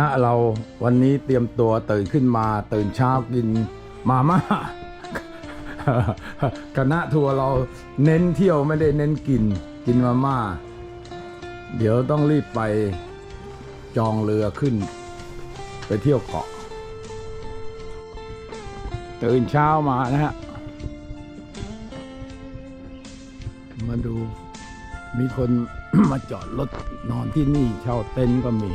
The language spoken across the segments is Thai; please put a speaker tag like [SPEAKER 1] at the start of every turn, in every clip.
[SPEAKER 1] นะเราวันนี้เตรียมตัวตื่นขึ้นมาตื่นเช้ากินมาม่าคณะทัวร์เราเน้นเที่ยวไม่ได้เน้นกิน กินมาม่า เดี๋ยวต้องรีบไปจองเรือขึ้น ไปเที่ยวเกาะ ตื่นเช้ามานะฮะ มาดูมีคนมาจอดรถนอนที่นี่เช่าเต็นท์ก็มี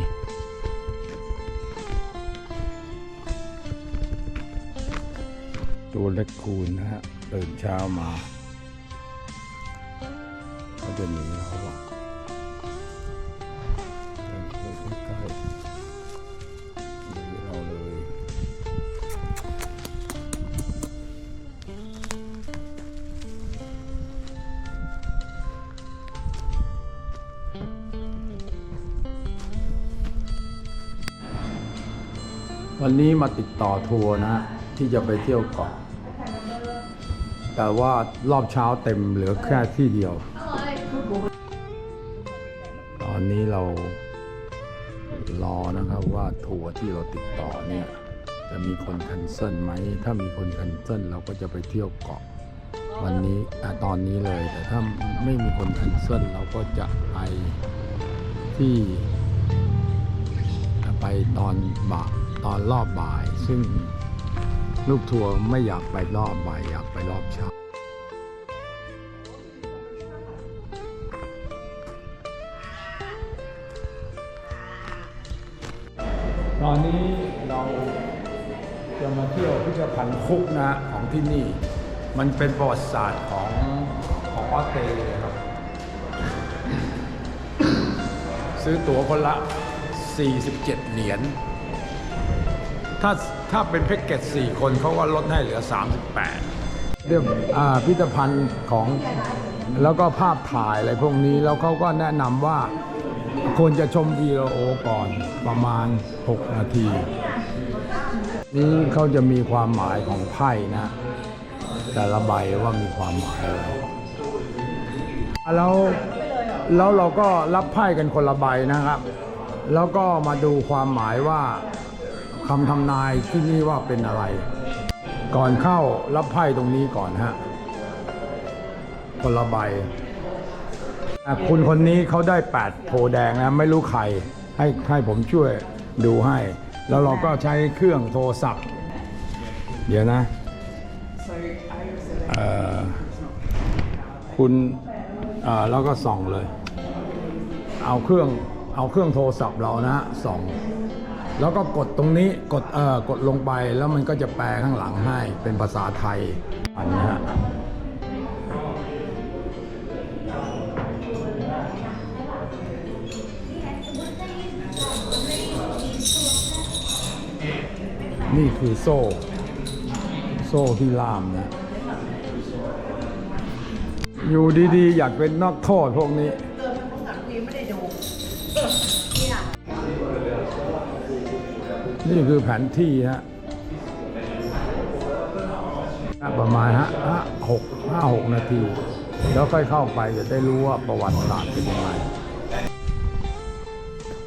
[SPEAKER 1] ตัวเล็กคูณนะฮะตื่นเช้ามาเขาจะหนีเราหรอกเดินเข้าใกล้ๆหนีเราเลยวันนี้มาติดต่อทัวร์นะ ที่จะไปเที่ยวเกาะ แต่ว่ารอบเช้าเต็มเหลือแค่ที่เดียว ตอนนี้เรารอนะครับว่าทัวร์ที่เราติดต่อเนี่ย จะมีคนแคนเซิลไหม ถ้ามีคนแคนเซิลเราก็จะไปเที่ยวเกาะ วันนี้อตอนนี้เลย แต่ถ้าไม่มีคนแคนเซิลเราก็จะไปที่ไปตอนบ่ายตอนรอบบ่าย ซึ่งลูกทัวร์ไม่อยากไปรอบบ่ายอยากไปรอบเช้า นนี้เราจะมาเที่ยวพิพิธภัณฑ์คุกนะฮะของที่นี่ มันเป็นประวัติศาสตร์ของของออสเตรเลียครับ ซื้อตั๋วคนละ 47 เหรียญถ้าถ้าเป็นแพ็กเกจ4 คนเขาก็ลดให้เหลือ 38 เรื่องพิพิธภัณฑ์ของแล้วก็ภาพถ่ายอะไรพวกนี้ แล้วเขาก็แนะนำว่า ควรจะชมวีดีโอก่อนประมาณ 6 นาที นี้เขาจะมีความหมายของไพ่นะ แต่ละใบว่ามีความหมายอะไรแล้วแล้วเราก็รับไพ่กันคนละใบนะครับ แล้วก็มาดูความหมายว่าคำทำนายที่นี่ว่าเป็นอะไร ก่อนเข้ารับไพ่ตรงนี้ก่อนฮะคนละใบ คุณคนนี้เขาได้แปดโพแดงนะไม่รู้ใครให้ให้ผมช่วยดูให้ แล้วเราก็ใช้เครื่องโทรศัพท์ เดี๋ยวนะคุณแล้วก็ส่องเลย เอาเครื่องเอาเครื่องโทรศัพท์เรานะฮะส่องแล้วก็กดตรงนี้กดเอ่อกดลงไปแล้วมันก็จะแปลข้างหลังให้เป็นภาษาไทยอันนี้ฮะ นี่คือโซ่ โซ่ที่ล่ามนะ อยู่ดีๆ อยากเป็นนักโทษพวกนี้นี่คือแผนที่ฮะประมาณฮะหกห้าหกนาที แล้วค่อยเข้าไปจะได้รู้ว่าประวัติศาสตร์เป็นยังไง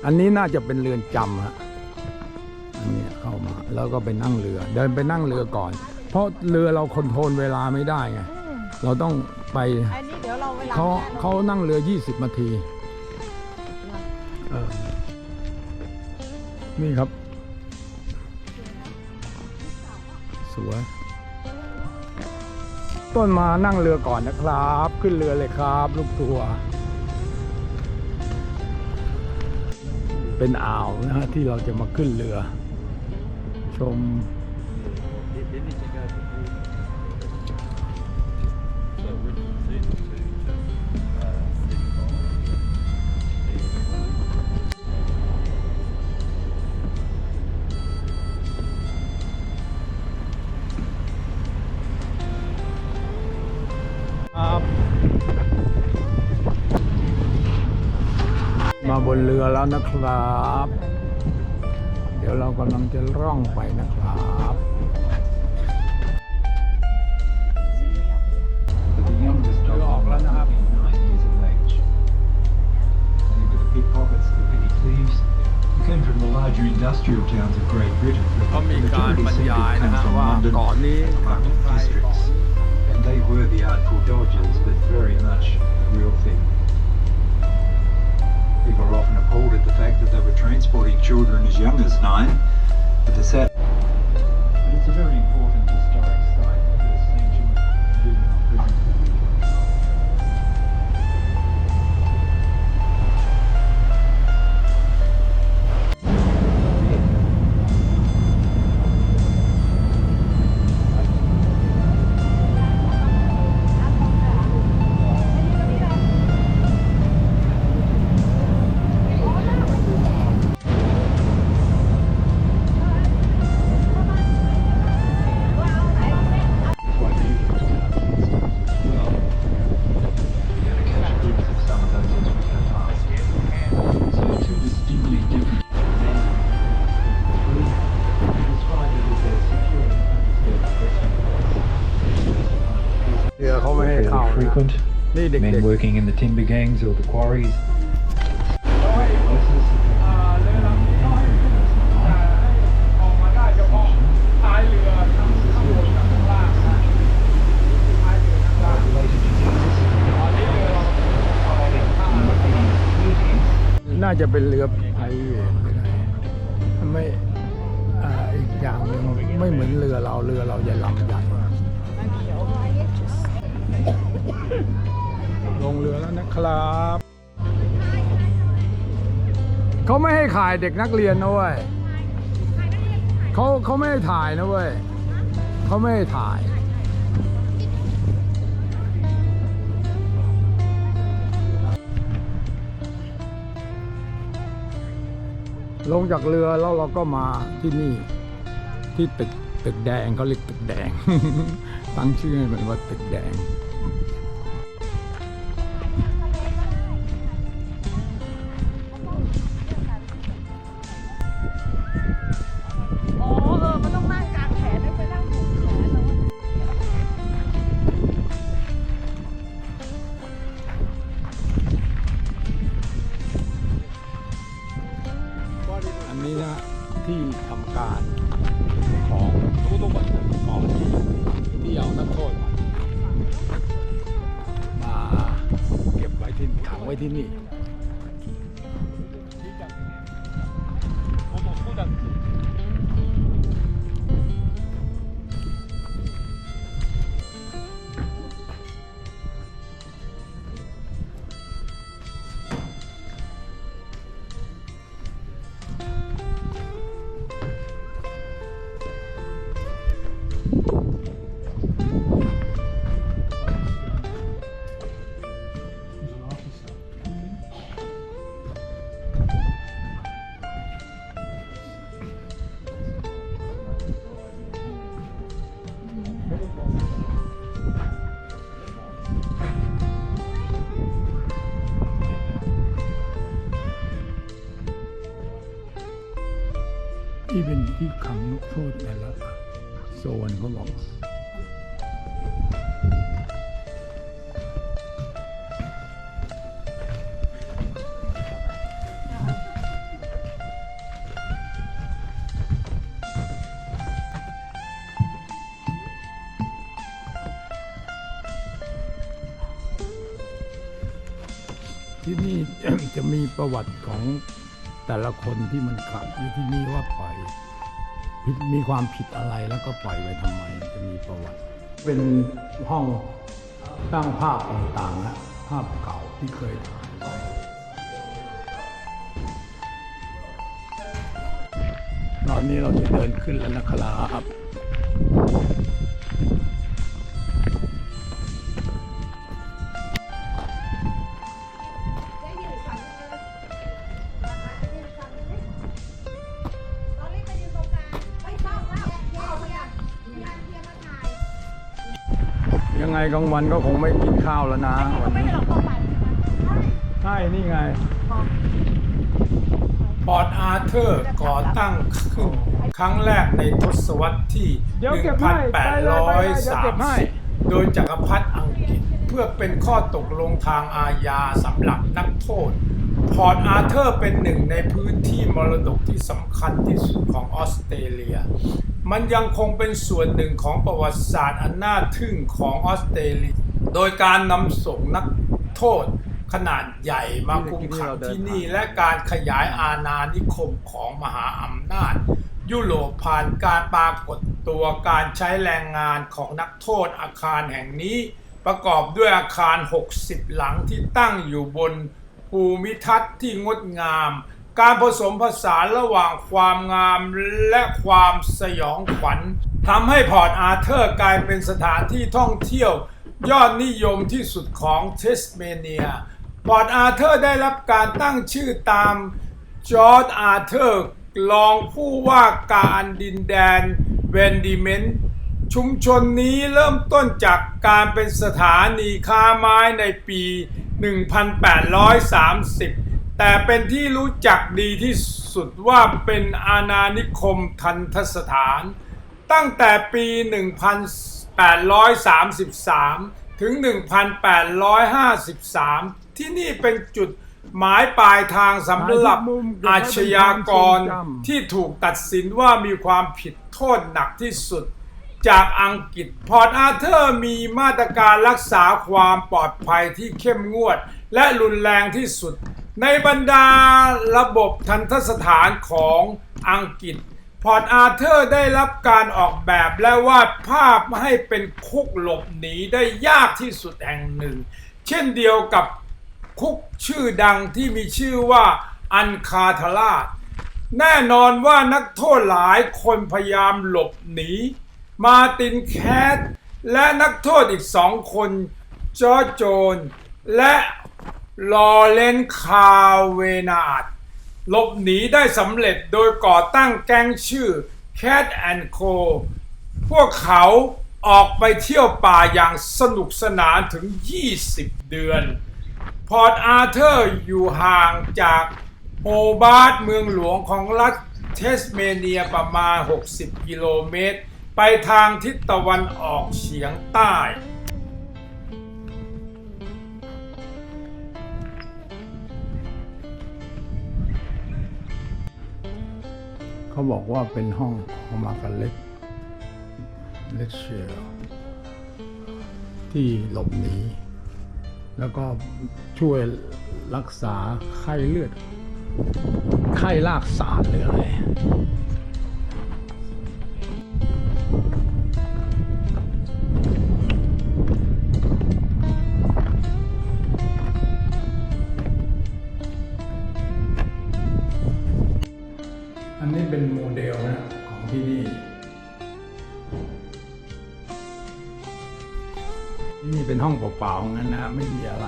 [SPEAKER 1] อันนี้น่าจะเป็นเรือนจำฮะ แล้วก็ไปนั่งเรือ เดินไปนั่งเรือก่อน เพราะเรือเราคอนโทรลเวลาไม่ได้ไงเราต้องไป
[SPEAKER 2] อันนี้เดี๋ยวเราเวลา
[SPEAKER 1] เขา
[SPEAKER 2] แม่
[SPEAKER 1] เขานั่งเรือ 20นาทีเออนี่ครับ สวย ต้นมานั่งเรือก่อนนะครับ ขึ้นเรือเลยครับ ลูกทัวร์เป็นอ่าวนะฮะที่เราจะมาขึ้นเรือช มครับมาบนเรือแล้วนะครับเดี๋ยวเรากำลังจะร่องไปนะครับ
[SPEAKER 3] The youngest dog
[SPEAKER 1] You're off,
[SPEAKER 3] was
[SPEAKER 1] Lana.
[SPEAKER 3] nine years of age. And with the pickpockets, the petty thieves,
[SPEAKER 2] came from the larger industrial towns of Great Britain, but
[SPEAKER 1] เขามี
[SPEAKER 2] the
[SPEAKER 1] การ
[SPEAKER 2] majority
[SPEAKER 1] บรร
[SPEAKER 2] seem to
[SPEAKER 1] ยาย
[SPEAKER 2] have
[SPEAKER 1] นะ
[SPEAKER 2] come
[SPEAKER 1] ฮะ
[SPEAKER 2] from
[SPEAKER 1] ว่า
[SPEAKER 2] London
[SPEAKER 1] เก่อนนี้
[SPEAKER 2] among districts, and they were the artful dodgers, but very much the real thing. People are often appalled at the fact that they were transporting children as young as nine, but the sad.
[SPEAKER 1] นี้เรือเราข้ามมาน่าจะเป็นเรือไพายเวทหรือไงไม่อ่าอีกอย่างหนึงไม่เหมือนเรือเราเรือเราจะลำใหญ่ ลงเรือแล้วนะครับ เขาไม่ให้ถ่ายเด็กนักเรียนนะเว้ยเขาเขาไม่ให้ถ่ายนะเว้ยเขาไม่ให้ถ่ายลงจากเรือแล้วเราก็มาที่นี่ ที่ตึกตึกแดงเขาเรียกตึกแดง ตั้งชื่อให้มันว่าตึกแดง
[SPEAKER 3] ไว้
[SPEAKER 1] ที่นี่ ที่ขังนักโทษแต่ละโซนเขาบอกที่นี่จะมีประวัติของแต่ละคนที่มันขังอยู่ที่นี่ว่าปล่อย ผิดมีความผิดอะไรแล้วก็ปล่อยไว้ทำไมจะมีประวัติ เป็นห้องตั้งภาพต่างๆนะภาพเก่าที่เคยถ่ายไว้ตอนนี้เราจะเดินขึ้นแล้วนะครับ
[SPEAKER 3] ยังไงกลางวั
[SPEAKER 1] นก็คงไม่กินข้าวแล้วนะวันนี้
[SPEAKER 3] ใช่
[SPEAKER 1] ใช่นี่ไงปอร์ตอาร์เธอร์ก่อตั้งขึ้นครั้งแรกในทศวรรษที่ 1830 โดยจักรพรรดิอังกฤษ เพื่อเป็นข้อตกลงทางอาญาสำหรับนักโทษ
[SPEAKER 4] พอร์ตอาร์เธอร์เป็นหนึ่งในพื้นที่มรดกที่สำคัญที่สุดของออสเตรเลีย มันยังคงเป็นส่วนหนึ่งของประวัติศาสตร์อันน่าทึ่งของออสเตรเลีย โดยการนำส่งนักโทษขนาดใหญ่มาคุมขังที่นี่ และการขยายอาณานิคมของมหาอำนาจ ยุโรปผ่านการปรากฏตัวการใช้แรงงานของนักโทษอาคารแห่งนี้ ประกอบด้วยอาคาร 60 หลังที่ตั้งอยู่บนภูมิทัศน์ที่งดงาม การผสมผสานระหว่างความงามและความสยองขวัญทำให้พอร์ตอาเธอร์กลายเป็นสถานที่ท่องเที่ยว ยอดนิยมที่สุดของเทสเมเนีย พอร์ตอาเธอร์ได้รับการตั้งชื่อตามจอร์ดอาเธอร์รองผู้ว่าการดินแดนเวนดิเมนชุมชนนี้เริ่มต้นจากการเป็นสถานีค้าไม้ในปี 1830 แต่เป็นที่รู้จักดีที่สุดว่าเป็นอาณานิคมทันทสถาน ตั้งแต่ปี 1833 ถึง 1853 ที่นี่เป็นจุดหมายปลายทางสำหรับอาชญากรที่ถูกตัดสินว่ามีความผิดโทษหนักที่สุด จากอังกฤษพอร์ตอาร์เธอร์มีมาตรการรักษาความปลอดภัยที่เข้มงวด และรุนแรงที่สุด ในบรรดาระบบทันทสถานของอังกฤษ พอร์ตอาร์เธอร์ได้รับการออกแบบและวาดภาพให้เป็นคุกหลบหนีได้ยากที่สุดแห่งหนึ่ง เช่นเดียวกับคุกชื่อดังที่มีชื่อว่าอันคาทาราชแน่นอนว่านักโทษหลายคนพยายามหลบหนี มาตินแคทและนักโทษอีกสองคนจอร์จโจน และ ลอเรนคาเวนาดหลบหนีได้สำเร็จโดยก่อตั้งแก๊งชื่อ Cat and Co พวกเขาออกไปเที่ยวป่าอย่างสนุกสนานถึง 20 เดือน พอร์ตอาร์เธอร์อยู่ห่างจากโฮบาร์ตเมืองหลวงของรัฐเทสเมเนียประมาณ 60 กิโลเมตร ไปทางทิศตะวันออกเฉียงใต้
[SPEAKER 1] เขาบอกว่าเป็นห้องของมาร์กาเล็ตเลตเชียที่หลบหนีแล้วก็ช่วยรักษาไข้เลือด ไข้ลากสาดหรืออะไร งั้นนะไม่มีอะไร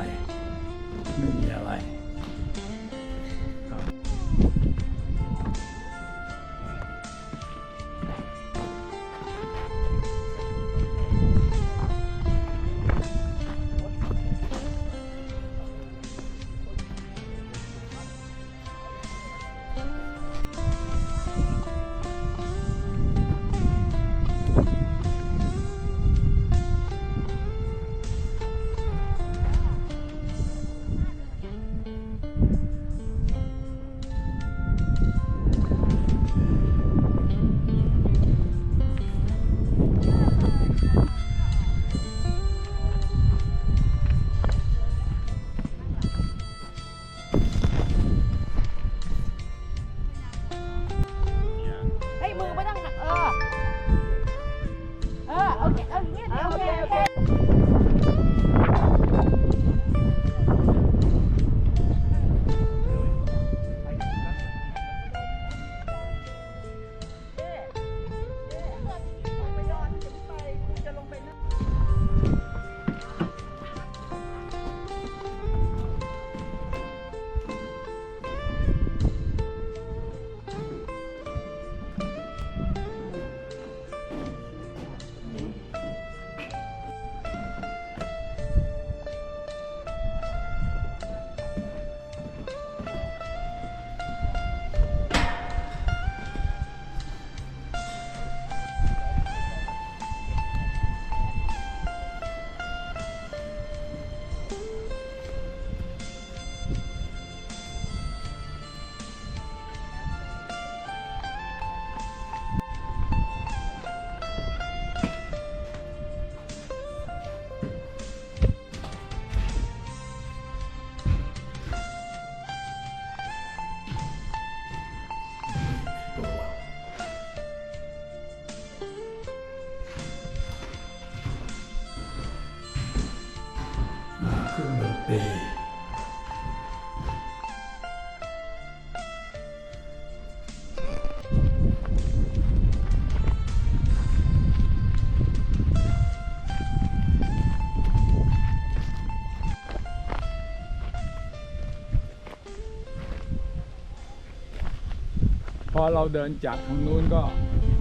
[SPEAKER 1] เราเดินจากทางนู้นก็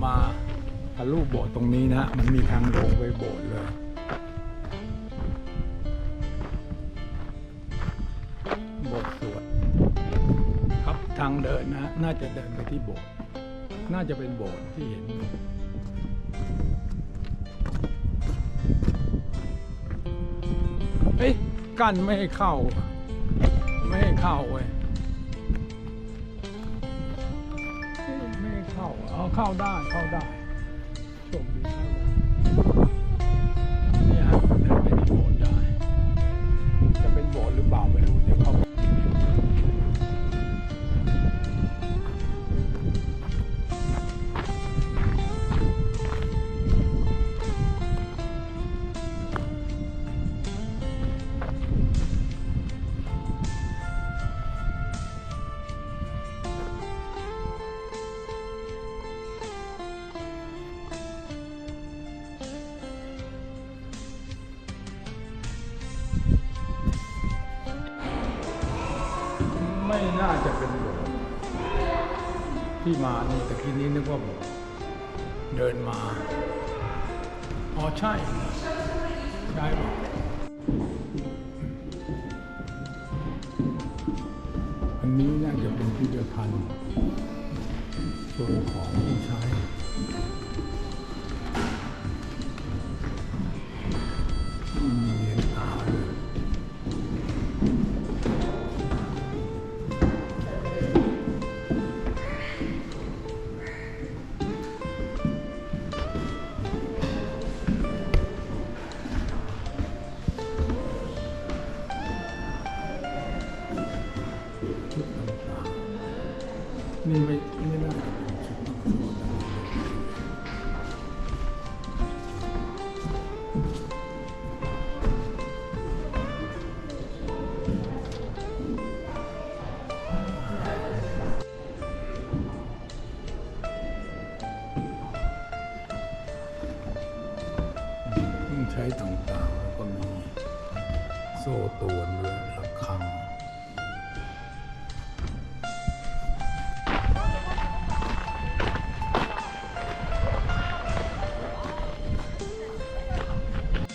[SPEAKER 1] มาทะลุโบสถ์ตรงนี้นะฮะมันมีทางลงไปโบสถ์เลยโบสถ์สวยครับทางเดินนะ น่าจะเดินไปที่โบสถ์น่าจะเป็นโบสถ์ที่เห็นเฮ้ยกั้นไม่ให้เข้า ไม่ให้เข้าเว้ย เข้าเอาเข้าได้เข้าได้ ที่มานี่ตะกี้นี้นึกว่าเดินมา อ๋อใช่ ใช่ป่ะอันนี้น่าจะเป็นพิพิธภัณฑ์ส่วนของที่ใช้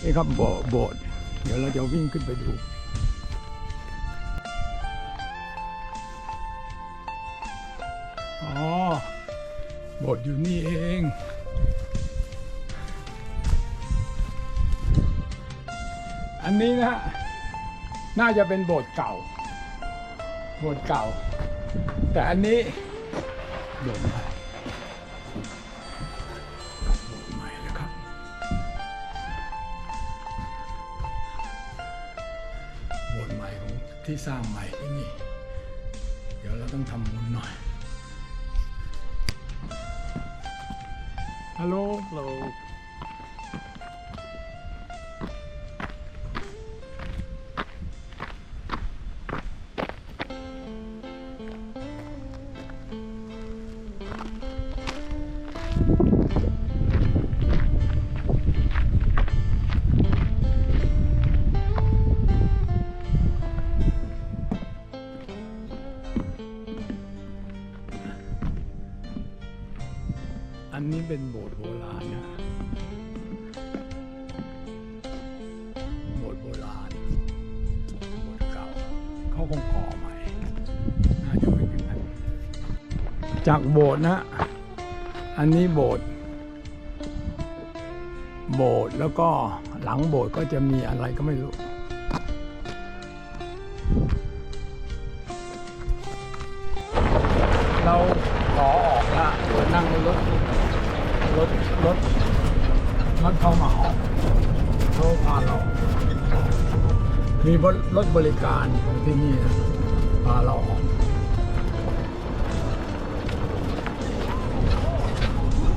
[SPEAKER 1] นี่ครับโบโบสถ์เดี๋ยวเราจะวิ่งขึ้นไปดูอ๋อโบสถ์อยู่นี่เองอันนี้นะฮะน่าจะเป็นโบสถ์เก่า โบสถ์เก่า แต่อันนี้โบสถ์ใหม่ สร้างใหม่ที่นี่ เดี๋ยวเราต้องทำบุญหน่อยฮัลโหลฮั นี้เป็นโบสถ์โบราณนะโบสถ์โบราณโบสถ์เก่าเขาคงก่อใหม่น่าจะเป็นอย่างนั้นจากโบสถ์นะ อันนี้โบสถ์โบสถ์แล้วก็หลังโบสถ์ก็จะมีอะไรก็ไม่รู้ มีรถบริการของที่นี่นะพาเราออก